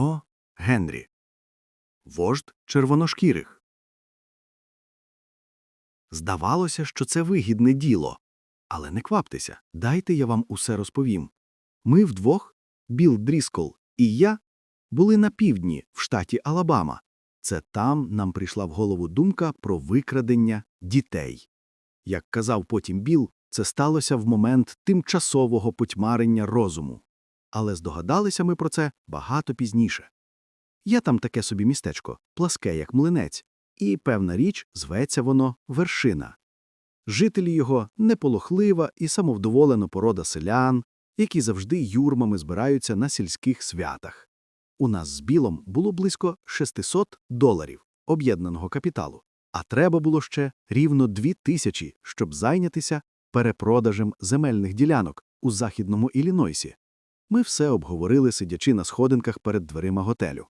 О. Генрі. Вождь червоношкірих. Здавалося, що це вигідне діло. Але не кваптеся, дайте я вам усе розповім. Ми вдвох, Білл Дріскол і я, були на півдні, в штаті Алабама. Це там нам прийшла в голову думка про викрадення дітей. Як казав потім Біл, це сталося в момент тимчасового потьмарення розуму. Але здогадалися ми про це багато пізніше. Є там таке собі містечко, пласке, як млинець, і, певна річ, зветься воно вершина. Жителі його неполохлива і самовдоволена порода селян, які завжди юрмами збираються на сільських святах. У нас з білом було близько 600 доларів об'єднаного капіталу, а треба було ще рівно 2 тисячі, щоб зайнятися перепродажем земельних ділянок у західному Іллінойсі. Ми все обговорили, сидячи на сходинках перед дверима готелю.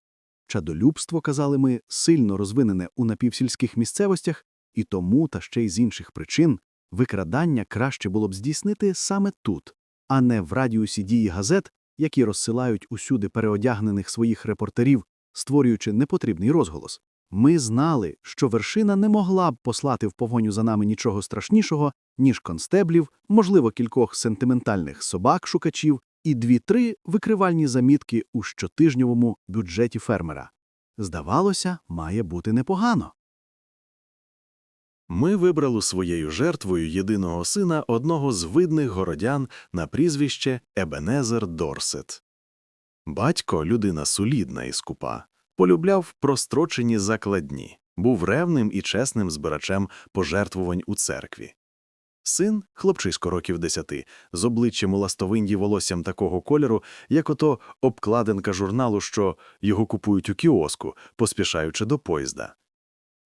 Чадолюбство, казали ми, сильно розвинене у напівсільських місцевостях, і тому, та ще й з інших причин, викрадання краще було б здійснити саме тут, а не в радіусі дії газет, які розсилають усюди переодягнених своїх репортерів, створюючи непотрібний розголос. Ми знали, що вершина не могла б послати в погоню за нами нічого страшнішого, ніж констеблів, можливо, кількох сентиментальних собак-шукачів і дві-три викривальні замітки у щотижньовому бюджеті фермера. Здавалося, має бути непогано. Ми вибрали своєю жертвою єдиного сина одного з видних городян на прізвище Ебенезер Дорсет. Батько, людина солідна і скупа, полюбляв прострочені закладні, був ревним і чесним збирачем пожертвувань у церкві. Син, хлопчисько років десяти, з обличчям у ластовинді волоссям такого кольору, як ото обкладинка журналу, що його купують у кіоску, поспішаючи до поїзда.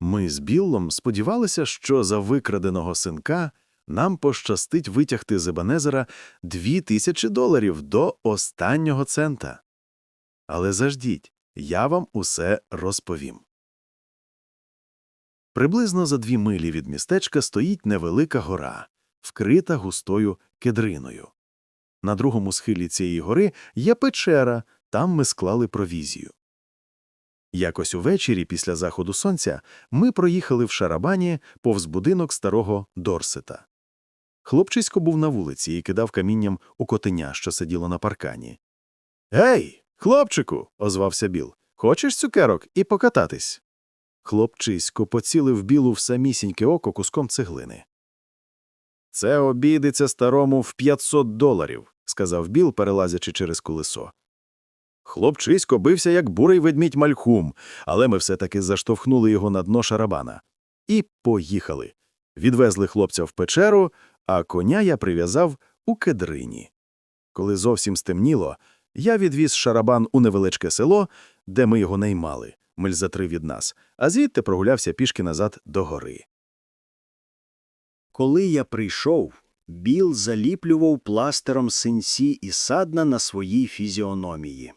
Ми з Біллом сподівалися, що за викраденого синка нам пощастить витягти з Ебенезера дві тисячі доларів до останнього цента. Але заждіть, я вам усе розповім. Приблизно за дві милі від містечка стоїть невелика гора, вкрита густою кедриною. На другому схилі цієї гори є печера, там ми склали провізію. Якось увечері після заходу сонця ми проїхали в шарабані повз будинок старого Дорсета. Хлопчисько був на вулиці і кидав камінням у котеня, що сиділо на паркані. Гей, хлопчику, озвався Біл. Хочеш цукерок і покататись? Хлопчисько поцілив білу в самісіньке око куском цеглини. Це обійдеться старому в 500 доларів, сказав Біл, перелазячи через колесо. Хлопчисько бився, як бурий ведмідь мальхум, але ми все-таки заштовхнули його на дно шарабана. І поїхали. Відвезли хлопця в печеру, а коня я прив'язав у кедрині. Коли зовсім стемніло, я відвіз шарабан у невеличке село, де ми його наймали, миль за три від нас, а звідти прогулявся пішки назад до гори. Коли я прийшов, Біл заліплював пластером синці і садна на своїй фізіономії.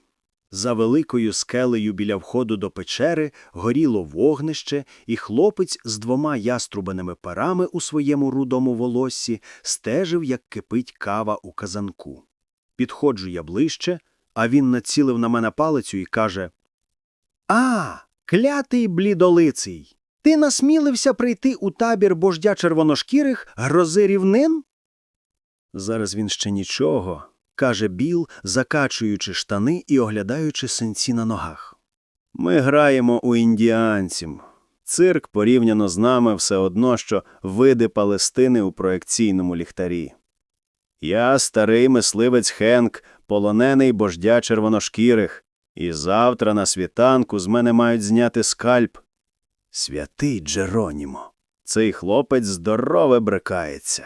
За великою скелею біля входу до печери горіло вогнище, і хлопець з двома яструбаними парами у своєму рудому волоссі стежив, як кипить кава у казанку. Підходжу я ближче, а він націлив на мене палицю і каже А, клятий блідолиций! Ти насмілився прийти у табір бождя червоношкірих грози рівнин? Зараз він ще нічого, каже Біл, закачуючи штани і оглядаючи синці на ногах. Ми граємо у індіанців. Цирк порівняно з нами все одно, що види Палестини у проекційному ліхтарі. Я старий мисливець Хенк, полонений бождя червоношкірих, і завтра на світанку з мене мають зняти скальп. Святий Джеронімо, цей хлопець здорове брикається.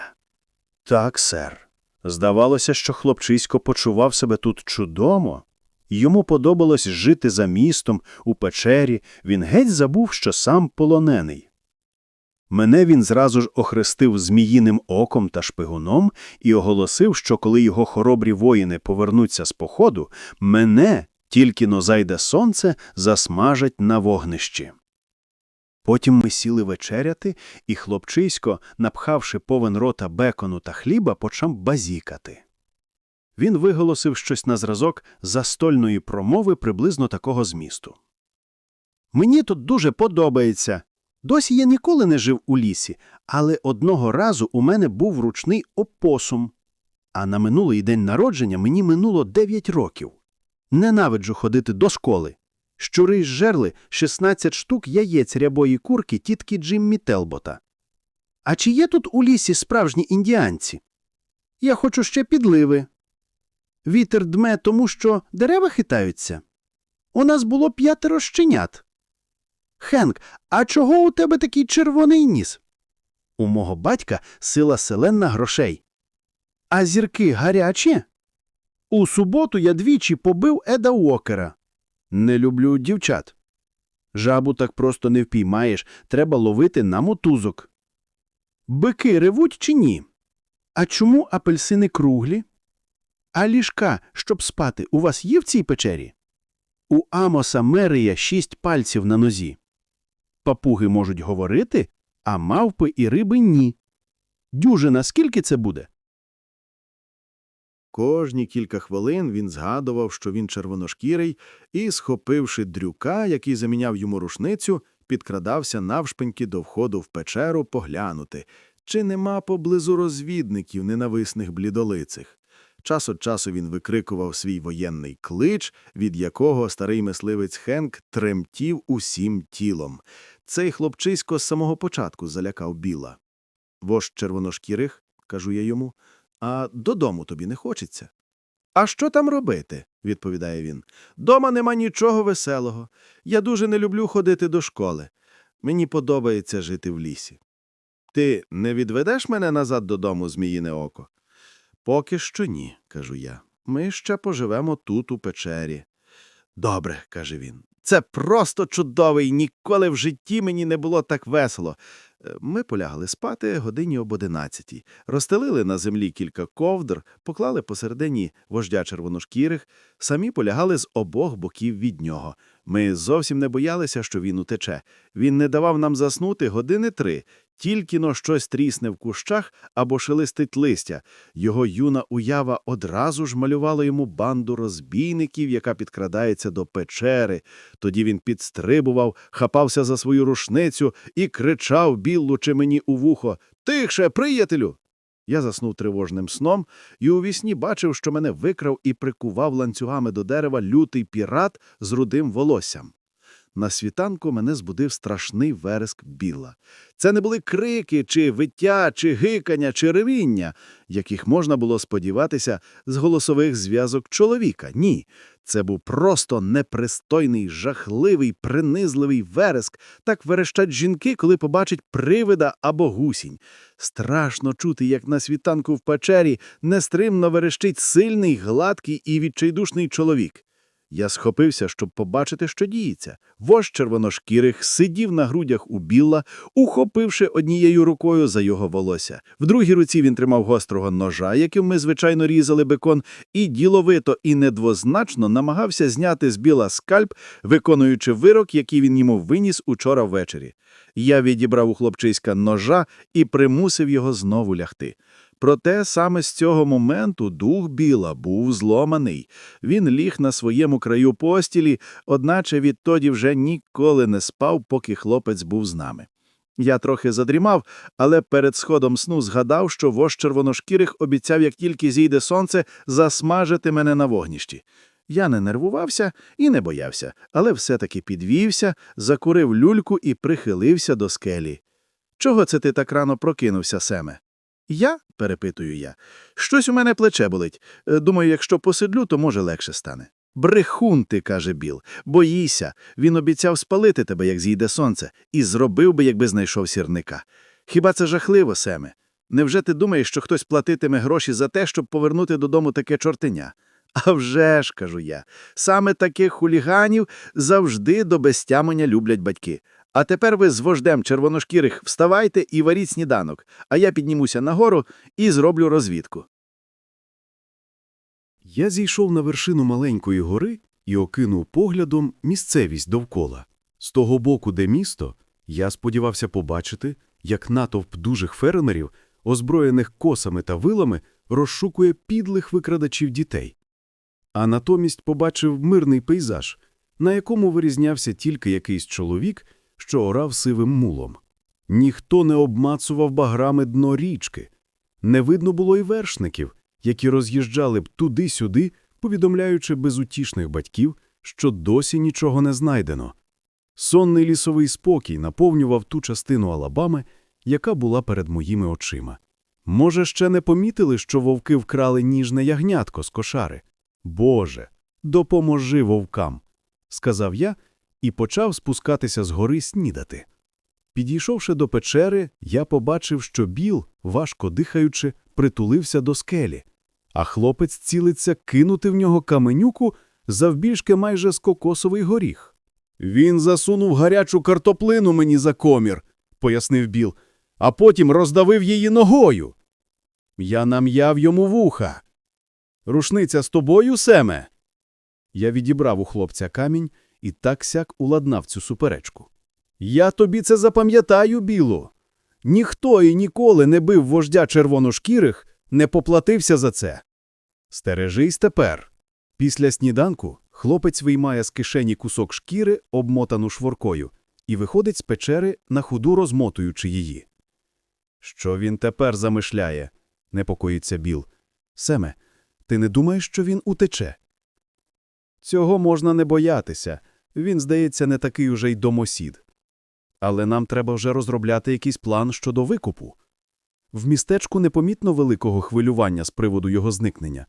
Так, сер. Здавалося, що хлопчисько почував себе тут чудомо. Йому подобалось жити за містом, у печері, він геть забув, що сам полонений. Мене він зразу ж охрестив зміїним оком та шпигуном і оголосив, що коли його хоробрі воїни повернуться з походу, мене, тільки но зайде сонце, засмажать на вогнищі. Потім ми сіли вечеряти, і хлопчисько, напхавши повен рота бекону та хліба, почав базікати. Він виголосив щось на зразок застольної промови приблизно такого змісту. Мені тут дуже подобається. Досі я ніколи не жив у лісі, але одного разу у мене був ручний опосум. А на минулий день народження мені минуло 9 років. Ненавиджу ходити до школи. Щури зжерли 16 штук яєць рябої курки тітки Джиммі Телбота. А чи є тут у лісі справжні індіанці? Я хочу ще підливи. Вітер дме, тому що дерева хитаються. У нас було п'ятеро щенят. Хенк, а чого у тебе такий червоний ніс? У мого батька сила селенна грошей. А зірки гарячі? У суботу я двічі побив Еда Уокера. Не люблю дівчат. Жабу так просто не впіймаєш, треба ловити на мотузок. Бики ревуть чи ні? А чому апельсини круглі? А ліжка, щоб спати, у вас є в цій печері? У Амоса Мерія шість пальців на нозі. Папуги можуть говорити, а мавпи і риби ні. Дюжина скільки це буде? Кожні кілька хвилин він згадував, що він червоношкірий, і, схопивши дрюка, який заміняв йому рушницю, підкрадався навшпиньки до входу в печеру поглянути, чи нема поблизу розвідників ненависних блідолицих. Час від часу він викрикував свій воєнний клич, від якого старий мисливець Хенк тремтів усім тілом. Цей хлопчисько з самого початку залякав Біла. Вождь червоношкірих, кажу я йому, а додому тобі не хочеться. А що там робити? відповідає він. Дома нема нічого веселого. Я дуже не люблю ходити до школи. Мені подобається жити в лісі. Ти не відведеш мене назад додому, зміїне око? Поки що ні, кажу я. Ми ще поживемо тут, у печері. Добре, каже він. Це просто чудовий, ніколи в житті мені не було так весело. Е, Ми полягали спати годині об одинадцятій, розстелили на землі кілька ковдр, поклали посередині вождя червоношкірих, самі полягали з обох боків від нього. Ми зовсім не боялися, що він утече. Він не давав нам заснути години три, тільки но щось трісне в кущах або шелестить листя. Його юна уява одразу ж малювала йому банду розбійників, яка підкрадається до печери. Тоді він підстрибував, хапався за свою рушницю і кричав, біллучи мені у вухо Тихше, приятелю! Я заснув тривожним сном і у вісні бачив, що мене викрав і прикував ланцюгами до дерева лютий пірат з рудим волоссям. На світанку мене збудив страшний вереск біла. Це не були крики, чи виття, чи гикання, чи ревіння, яких можна було сподіватися з голосових зв'язок чоловіка. Ні, це був просто непристойний, жахливий, принизливий вереск. Так верещать жінки, коли побачать привида або гусінь. Страшно чути, як на світанку в печері нестримно верещить сильний, гладкий і відчайдушний чоловік. Я схопився, щоб побачити, що діється. Вождь червоношкірих сидів на грудях у Білла, ухопивши однією рукою за його волосся. В другій руці він тримав гострого ножа, яким ми, звичайно, різали бекон, і діловито і недвозначно намагався зняти з Біла скальп, виконуючи вирок, який він йому виніс учора ввечері. Я відібрав у хлопчиська ножа і примусив його знову лягти. Проте саме з цього моменту дух Біла був зломаний. Він ліг на своєму краю постілі, одначе відтоді вже ніколи не спав, поки хлопець був з нами. Я трохи задрімав, але перед сходом сну згадав, що вождь червоношкірих обіцяв, як тільки зійде сонце, засмажити мене на вогнищі. Я не нервувався і не боявся, але все-таки підвівся, закурив люльку і прихилився до скелі. Чого це ти так рано прокинувся, Семе? Я? перепитую я. Щось у мене плече болить. Е, Думаю, якщо посидлю, то може легше стане. Брехун ти, каже Біл. Боїся. Він обіцяв спалити тебе, як зійде сонце, і зробив би, якби знайшов сірника. Хіба це жахливо, Семе? Невже ти думаєш, що хтось платитиме гроші за те, щоб повернути додому таке чортеня? А вже ж, кажу я, саме таких хуліганів завжди до безтямення люблять батьки. А тепер ви з вождем червоношкірих вставайте і варіть сніданок, а я піднімуся нагору і зроблю розвідку. Я зійшов на вершину маленької гори і окинув поглядом місцевість довкола. З того боку, де місто, я сподівався побачити, як натовп дужих фермерів, озброєних косами та вилами, розшукує підлих викрадачів дітей. А натомість побачив мирний пейзаж, на якому вирізнявся тільки якийсь чоловік, що орав сивим мулом. Ніхто не обмацував баграми дно річки. Не видно було й вершників, які роз'їжджали б туди-сюди, повідомляючи безутішних батьків, що досі нічого не знайдено. Сонний лісовий спокій наповнював ту частину Алабами, яка була перед моїми очима. Може, ще не помітили, що вовки вкрали ніжне ягнятко з кошари? Боже, допоможи вовкам, сказав я і почав спускатися з гори снідати. Підійшовши до печери, я побачив, що біл, важко дихаючи, притулився до скелі, а хлопець цілиться кинути в нього каменюку завбільшки майже з кокосовий горіх. Він засунув гарячу картоплину мені за комір, пояснив Біл, а потім роздавив її ногою. Я нам'яв йому вуха. Рушниця з тобою, Семе? Я відібрав у хлопця камінь і так сяк уладнав цю суперечку. Я тобі це запам'ятаю, Білу. Ніхто і ніколи не бив вождя червоношкірих, не поплатився за це. Стережись тепер. Після сніданку хлопець виймає з кишені кусок шкіри, обмотану шворкою, і виходить з печери, на ходу розмотуючи її. Що він тепер замишляє? непокоїться Біл. Семе, ти не думаєш, що він утече? Цього можна не боятися. Він, здається, не такий уже й домосід. Але нам треба вже розробляти якийсь план щодо викупу. В містечку непомітно великого хвилювання з приводу його зникнення.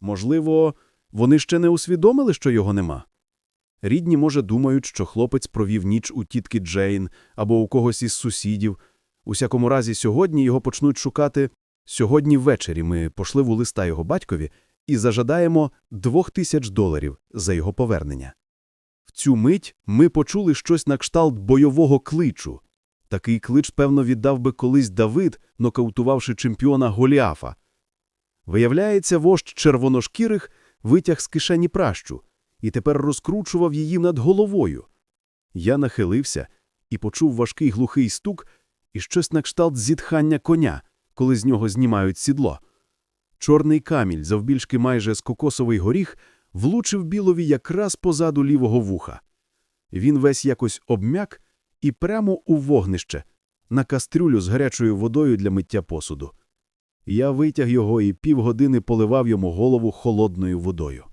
Можливо, вони ще не усвідомили, що його нема. Рідні, може, думають, що хлопець провів ніч у тітки Джейн або у когось із сусідів. Усякому разі, сьогодні його почнуть шукати. Сьогодні ввечері ми пошли в листа його батькові і зажадаємо двох тисяч доларів за його повернення. Цю мить ми почули щось на кшталт бойового кличу. Такий клич, певно, віддав би колись Давид, нокаутувавши чемпіона Голіафа. Виявляється, вождь червоношкірих витяг з кишені пращу і тепер розкручував її над головою. Я нахилився і почув важкий глухий стук і щось на кшталт зітхання коня, коли з нього знімають сідло. Чорний каміль, завбільшки майже з кокосовий горіх, влучив білові якраз позаду лівого вуха. Він весь якось обмяк і прямо у вогнище, на кастрюлю з гарячою водою для миття посуду. Я витяг його і півгодини поливав йому голову холодною водою.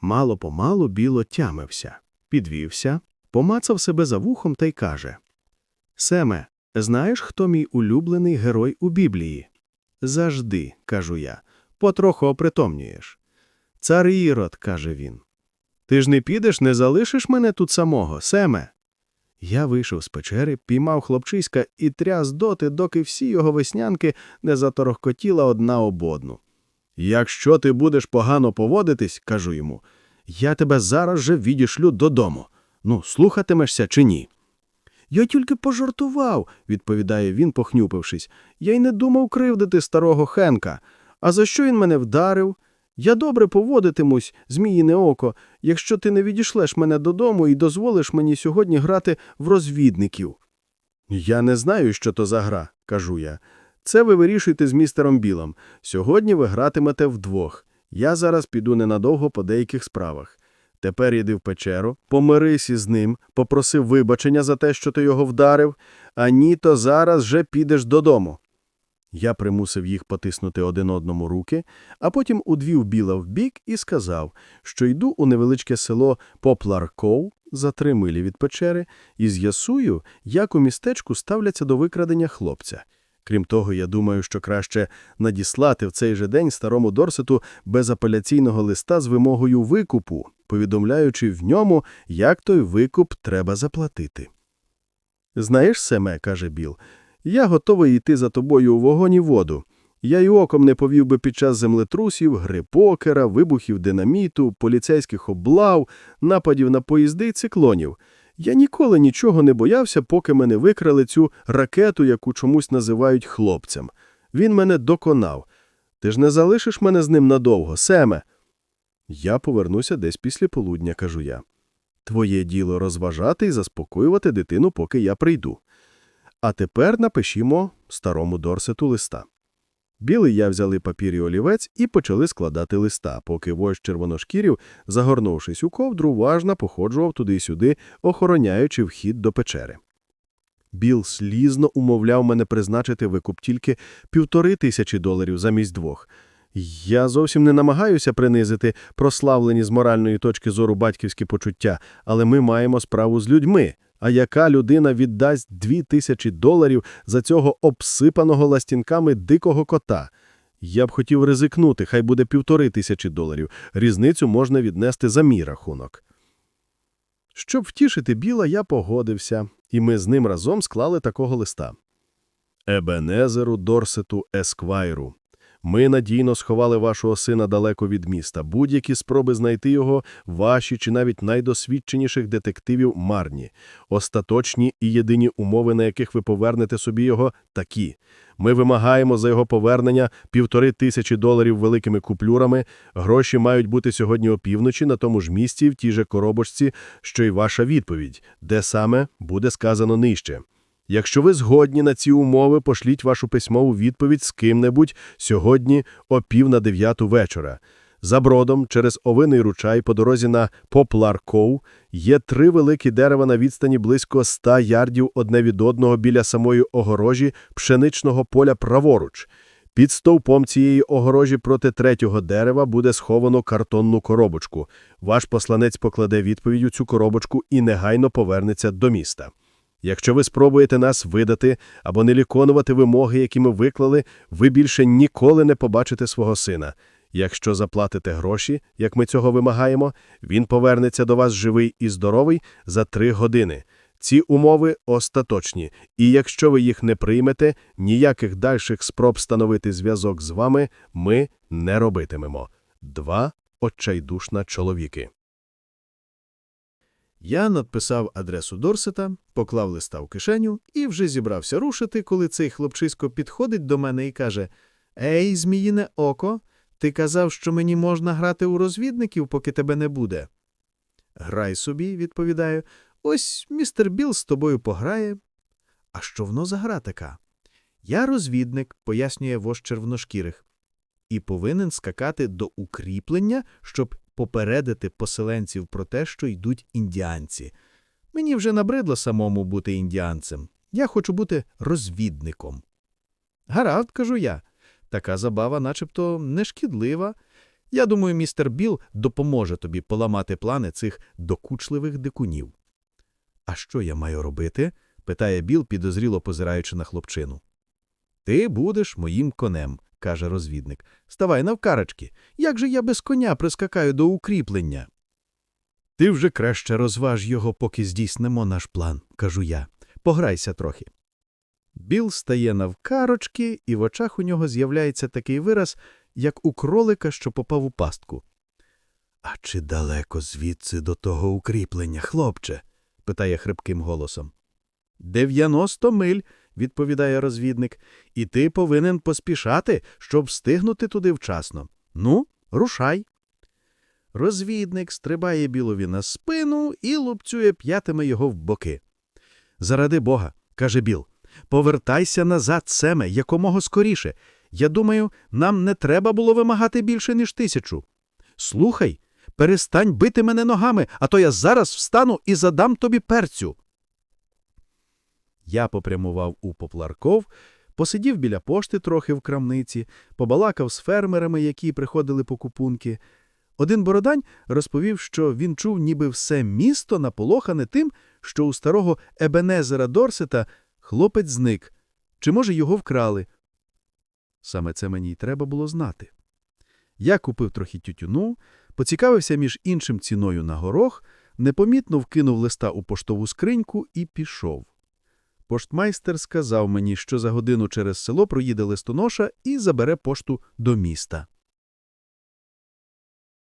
Мало-помалу біло тямився, підвівся, помацав себе за вухом та й каже Семе, знаєш, хто мій улюблений герой у Біблії? Завжди, кажу я, потроху опритомнюєш. Цар Ірод, каже він. Ти ж не підеш, не залишиш мене тут самого, Семе. Я вийшов з печери, піймав хлопчиська і тряс доти, доки всі його веснянки не заторохкотіла одна об одну. Якщо ти будеш погано поводитись, кажу йому, я тебе зараз же відішлю додому. Ну, слухатимешся чи ні? Я тільки пожартував, відповідає він, похнюпившись. Я й не думав кривдити старого Хенка. А за що він мене вдарив? Я добре поводитимусь, зміїне око, якщо ти не відішлеш мене додому і дозволиш мені сьогодні грати в розвідників. Я не знаю, що то за гра, кажу я. Це ви вирішуєте з містером Білом. Сьогодні ви гратимете вдвох. Я зараз піду ненадовго по деяких справах. Тепер іди в печеру, помирись із ним, попроси вибачення за те, що ти його вдарив, а ні, то зараз же підеш додому. Я примусив їх потиснути один одному руки, а потім удвів біла вбік і сказав, що йду у невеличке село Попларков за три милі від печери і з'ясую, як у містечку ставляться до викрадення хлопця. Крім того, я думаю, що краще надіслати в цей же день старому Дорсету безапеляційного листа з вимогою викупу, повідомляючи в ньому, як той викуп треба заплатити. Знаєш, Семе, каже Біл, я готовий йти за тобою у вогонь і воду. Я й оком не повів би під час землетрусів, гри покера, вибухів динаміту, поліцейських облав, нападів на поїзди й циклонів. Я ніколи нічого не боявся, поки мене викрали цю ракету, яку чомусь називають хлопцем. Він мене доконав. Ти ж не залишиш мене з ним надовго, Семе? Я повернуся десь після полудня, кажу я. Твоє діло розважати і заспокоювати дитину, поки я прийду. А тепер напишімо старому Дорсету листа. Білий я взяли папір і олівець і почали складати листа, поки вождь червоношкірів, загорнувшись у ковдру, важно походжував туди-сюди, охороняючи вхід до печери. Біл слізно умовляв мене призначити викуп тільки півтори тисячі доларів замість двох. Я зовсім не намагаюся принизити прославлені з моральної точки зору батьківські почуття, але ми маємо справу з людьми. А яка людина віддасть дві тисячі доларів за цього обсипаного ластінками дикого кота? Я б хотів ризикнути, хай буде півтори тисячі доларів. Різницю можна віднести за мій рахунок. Щоб втішити Біла, я погодився, і ми з ним разом склали такого листа. Ебенезеру Дорсету Есквайру. Ми надійно сховали вашого сина далеко від міста. Будь-які спроби знайти його, ваші чи навіть найдосвідченіших детективів марні. Остаточні і єдині умови, на яких ви повернете собі його, такі. Ми вимагаємо за його повернення півтори тисячі доларів великими куплюрами. Гроші мають бути сьогодні опівночі на тому ж місці, в тій же коробочці, що й ваша відповідь, де саме буде сказано нижче. Якщо ви згодні на ці умови, пошліть вашу письмову відповідь з ким-небудь сьогодні о пів на дев'яту вечора. За бродом, через овиний ручай по дорозі на Поплар-Коу є три великі дерева на відстані близько ста ярдів одне від одного біля самої огорожі пшеничного поля праворуч. Під стовпом цієї огорожі проти третього дерева буде сховано картонну коробочку. Ваш посланець покладе відповідь у цю коробочку і негайно повернеться до міста. Якщо ви спробуєте нас видати або не ліконувати вимоги, які ми виклали, ви більше ніколи не побачите свого сина. Якщо заплатите гроші, як ми цього вимагаємо, він повернеться до вас живий і здоровий за три години. Ці умови остаточні, і якщо ви їх не приймете, ніяких дальших спроб встановити зв'язок з вами ми не робитимемо. Два отчайдушна чоловіки. Я надписав адресу Дорсета, поклав листа в кишеню і вже зібрався рушити, коли цей хлопчисько підходить до мене і каже «Ей, зміїне око, ти казав, що мені можна грати у розвідників, поки тебе не буде». «Грай собі», – відповідаю, «ось містер Білл з тобою пограє». «А що воно за гра така?» «Я розвідник», – пояснює вождь червоношкірих, «і повинен скакати до укріплення, щоб попередити поселенців про те, що йдуть індіанці. Мені вже набридло самому бути індіанцем. Я хочу бути розвідником. Гаразд, кажу я. Така забава начебто не шкідлива. Я думаю, містер Біл допоможе тобі поламати плани цих докучливих дикунів. А що я маю робити? питає Біл, підозріло позираючи на хлопчину. Ти будеш моїм конем, каже розвідник. Ставай навкарачки. Як же я без коня прискакаю до укріплення? Ти вже краще розваж його, поки здійснимо наш план, кажу я. Пограйся трохи. Біл стає навкарочки, і в очах у нього з'являється такий вираз, як у кролика, що попав у пастку. А чи далеко звідси до того укріплення, хлопче? питає хрипким голосом. Дев'яносто миль, відповідає розвідник, і ти повинен поспішати, щоб встигнути туди вчасно. Ну, рушай. Розвідник стрибає білові на спину і лупцює п'ятами його в боки. Заради Бога, каже Біл, повертайся назад, Семе, якомога скоріше. Я думаю, нам не треба було вимагати більше, ніж тисячу. Слухай, перестань бити мене ногами, а то я зараз встану і задам тобі перцю. Я попрямував у Попларков, посидів біля пошти трохи в крамниці, побалакав з фермерами, які приходили по купунки. Один бородань розповів, що він чув, ніби все місто наполохане тим, що у старого Ебенезера Дорсета хлопець зник, чи, може, його вкрали. Саме це мені й треба було знати. Я купив трохи тютюну, поцікавився між іншим ціною на горох, непомітно вкинув листа у поштову скриньку і пішов. Поштмайстер сказав мені, що за годину через село проїде листоноша і забере пошту до міста.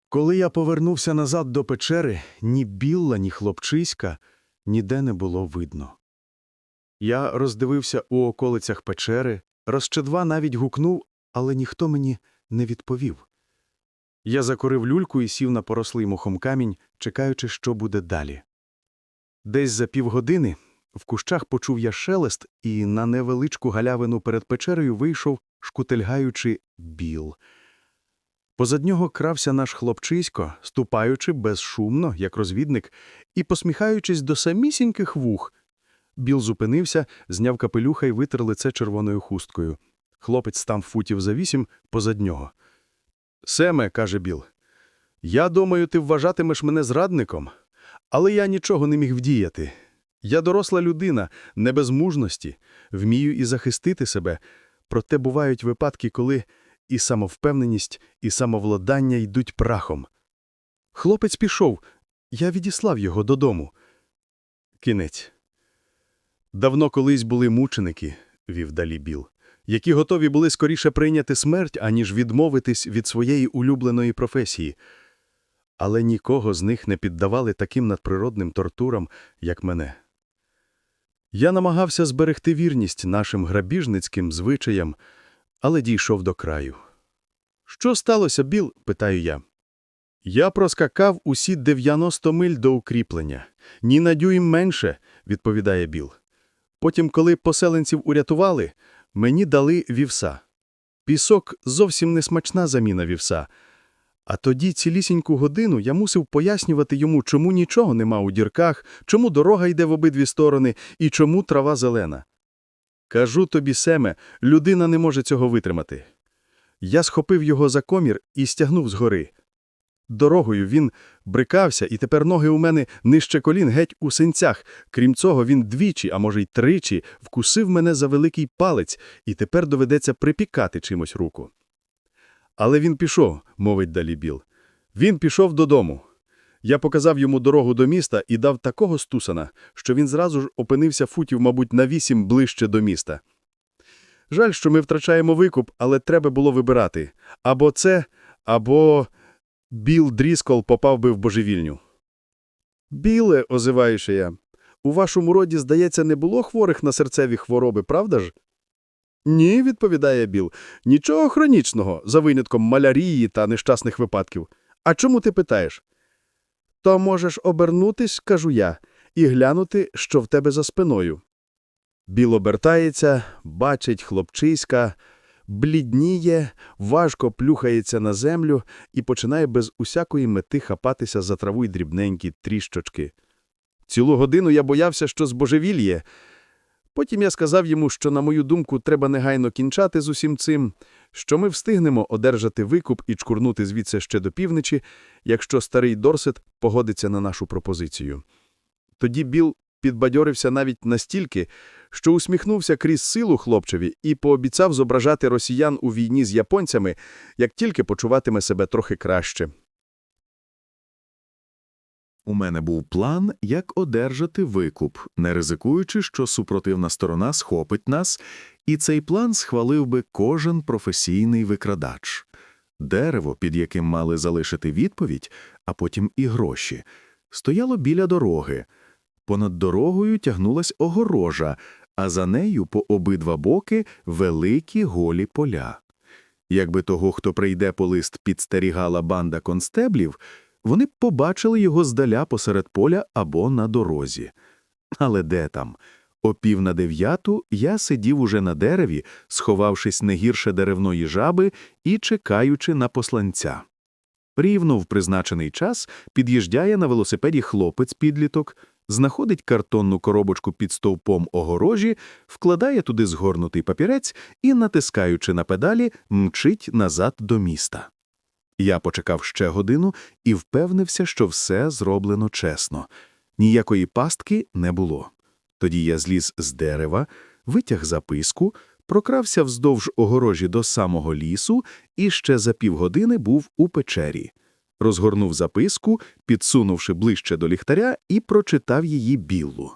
Коли я повернувся назад до печери, ні білла, ні хлопчиська ніде не було видно. Я роздивився у околицях печери, розчедва навіть гукнув, але ніхто мені не відповів. Я закурив люльку і сів на порослий мохом камінь, чекаючи, що буде далі. Десь за півгодини в кущах почув я шелест, і на невеличку галявину перед печерою вийшов шкутельгаючи біл. Позад нього крався наш хлопчисько, ступаючи безшумно, як розвідник, і посміхаючись до самісіньких вух. Біл зупинився, зняв капелюха і витер лице червоною хусткою. Хлопець став футів за вісім позад нього. Семе, каже Біл, я думаю, ти вважатимеш мене зрадником, але я нічого не міг вдіяти. Я доросла людина, не без мужності, вмію і захистити себе, проте бувають випадки, коли і самовпевненість, і самовладання йдуть прахом. Хлопець пішов, я відіслав його додому. Кінець. Давно колись були мученики, вів далі Біл, які готові були скоріше прийняти смерть, аніж відмовитись від своєї улюбленої професії. Але нікого з них не піддавали таким надприродним тортурам, як мене. Я намагався зберегти вірність нашим грабіжницьким звичаям, але дійшов до краю. Що сталося, Біл? питаю я. Я проскакав усі 90 миль до укріплення. Ні на дюйм менше, відповідає Біл. Потім, коли поселенців урятували, мені дали вівса. Пісок зовсім не смачна заміна вівса. А тоді цілісіньку годину я мусив пояснювати йому, чому нічого нема у дірках, чому дорога йде в обидві сторони і чому трава зелена. Кажу тобі, Семе, людина не може цього витримати. Я схопив його за комір і стягнув згори. Дорогою він брикався, і тепер ноги у мене нижче колін геть у синцях. Крім цього, він двічі, а може й тричі, вкусив мене за великий палець, і тепер доведеться припікати чимось руку. Але він пішов, мовить далі Біл. Він пішов додому. Я показав йому дорогу до міста і дав такого стусана, що він зразу ж опинився футів, мабуть, на вісім ближче до міста. Жаль, що ми втрачаємо викуп, але треба було вибирати. Або це, або Біл Дріскол попав би в божевільню. Біле, озиваюся я, у вашому роді, здається, не було хворих на серцеві хвороби, правда ж? Ні, відповідає Біл, нічого хронічного, за винятком малярії та нещасних випадків. А чому ти питаєш? То можеш обернутись, кажу я, і глянути, що в тебе за спиною. Біл обертається, бачить хлопчиська, блідніє, важко плюхається на землю і починає без усякої мети хапатися за траву й дрібненькі тріщочки. Цілу годину я боявся, що збожевільє. Потім я сказав йому, що, на мою думку, треба негайно кінчати з усім цим, що ми встигнемо одержати викуп і чкурнути звідси ще до півночі, якщо старий Дорсет погодиться на нашу пропозицію. Тоді Біл підбадьорився навіть настільки, що усміхнувся крізь силу хлопчеві і пообіцяв зображати росіян у війні з японцями, як тільки почуватиме себе трохи краще. У мене був план, як одержати викуп, не ризикуючи, що супротивна сторона схопить нас, і цей план схвалив би кожен професійний викрадач. Дерево, під яким мали залишити відповідь, а потім і гроші, стояло біля дороги. Понад дорогою тягнулась огорожа, а за нею по обидва боки великі голі поля. Якби того, хто прийде по лист, підстерігала банда констеблів, вони побачили його здаля посеред поля або на дорозі. Але де там? О пів на дев'яту я сидів уже на дереві, сховавшись не гірше деревної жаби і чекаючи на посланця. Рівно в призначений час під'їжджає на велосипеді хлопець-підліток, знаходить картонну коробочку під стовпом огорожі, вкладає туди згорнутий папірець і, натискаючи на педалі, мчить назад до міста. Я почекав ще годину і впевнився, що все зроблено чесно. Ніякої пастки не було. Тоді я зліз з дерева, витяг записку, прокрався вздовж огорожі до самого лісу і ще за півгодини був у печері. Розгорнув записку, підсунувши ближче до ліхтаря, і прочитав її білу.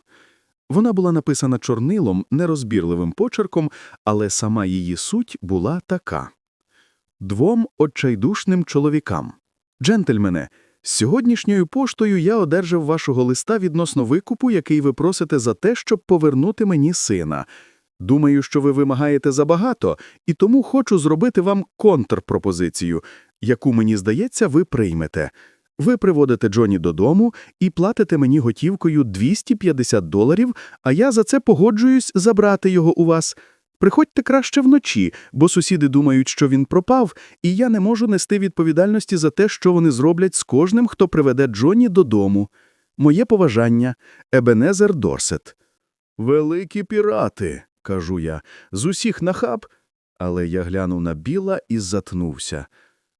Вона була написана чорнилом, нерозбірливим почерком, але сама її суть була така. Двом отчайдушним чоловікам. Джентльмене, з сьогоднішньою поштою я одержав вашого листа відносно викупу, який ви просите за те, щоб повернути мені сина. Думаю, що ви вимагаєте забагато, і тому хочу зробити вам контрпропозицію, яку, мені здається, ви приймете. Ви приводите Джоні додому і платите мені готівкою 250 доларів, а я за це погоджуюсь забрати його у вас. Приходьте краще вночі, бо сусіди думають, що він пропав, і я не можу нести відповідальності за те, що вони зроблять з кожним, хто приведе Джонні додому. Моє поважання – Ебенезер Дорсет. Великі пірати, кажу я, з усіх нахаб. Але я глянув на Біла і затнувся.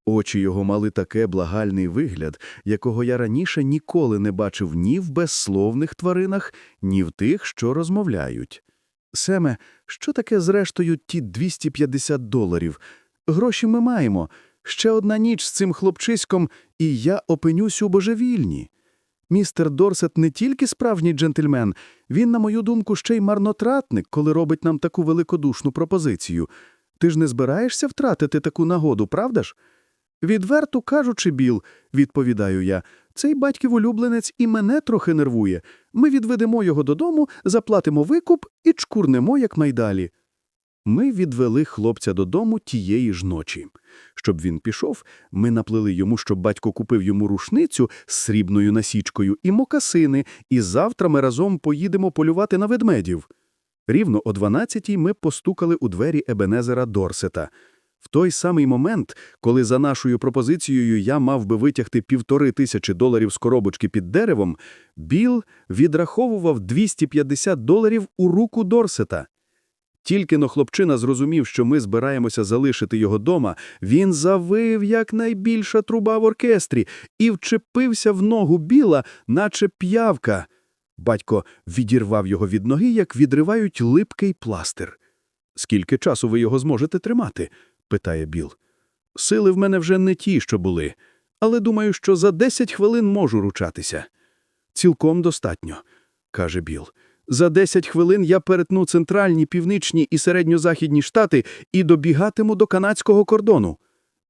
Очі його мали таке благальний вигляд, якого я раніше ніколи не бачив ні в безсловних тваринах, ні в тих, що розмовляють. Семе, що таке зрештою ті 250 доларів? Гроші ми маємо. Ще одна ніч з цим хлопчиськом, і я опинюсь у божевільні. Містер Дорсет не тільки справжній джентльмен, він, на мою думку, ще й марнотратник, коли робить нам таку великодушну пропозицію. Ти ж не збираєшся втратити таку нагоду, правда ж? Відверто кажучи, Біл, відповідаю я, цей батьків улюбленець і мене трохи нервує. Ми відведемо його додому, заплатимо викуп і чкурнемо, як найдалі. Ми відвели хлопця додому тієї ж ночі. Щоб він пішов, ми наплели йому, щоб батько купив йому рушницю з срібною насічкою і мокасини, і завтра ми разом поїдемо полювати на ведмедів. Рівно о 12-й ми постукали у двері Ебенезера Дорсета. В той самий момент, коли за нашою пропозицією я мав би витягти півтори тисячі доларів з коробочки під деревом, Біл відраховував 250 доларів у руку Дорсета. Тільки но хлопчина зрозумів, що ми збираємося залишити його дома, він завив, як найбільша труба в оркестрі, і вчепився в ногу Біла, наче п'явка. Батько відірвав його від ноги, як відривають липкий пластир. «Скільки часу ви його зможете тримати?» – питає Біл. «Сили в мене вже не ті, що були, але думаю, що за 10 хвилин можу ручатися». «Цілком достатньо», – каже Біл. «За 10 хвилин я перетну центральні, північні і середньозахідні штати і добігатиму до канадського кордону».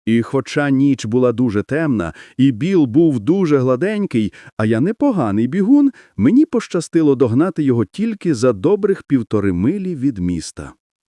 І хоча ніч була дуже темна, і Біл був дуже гладенький, а я непоганий бігун, мені пощастило догнати його тільки за добрих півтори милі від міста.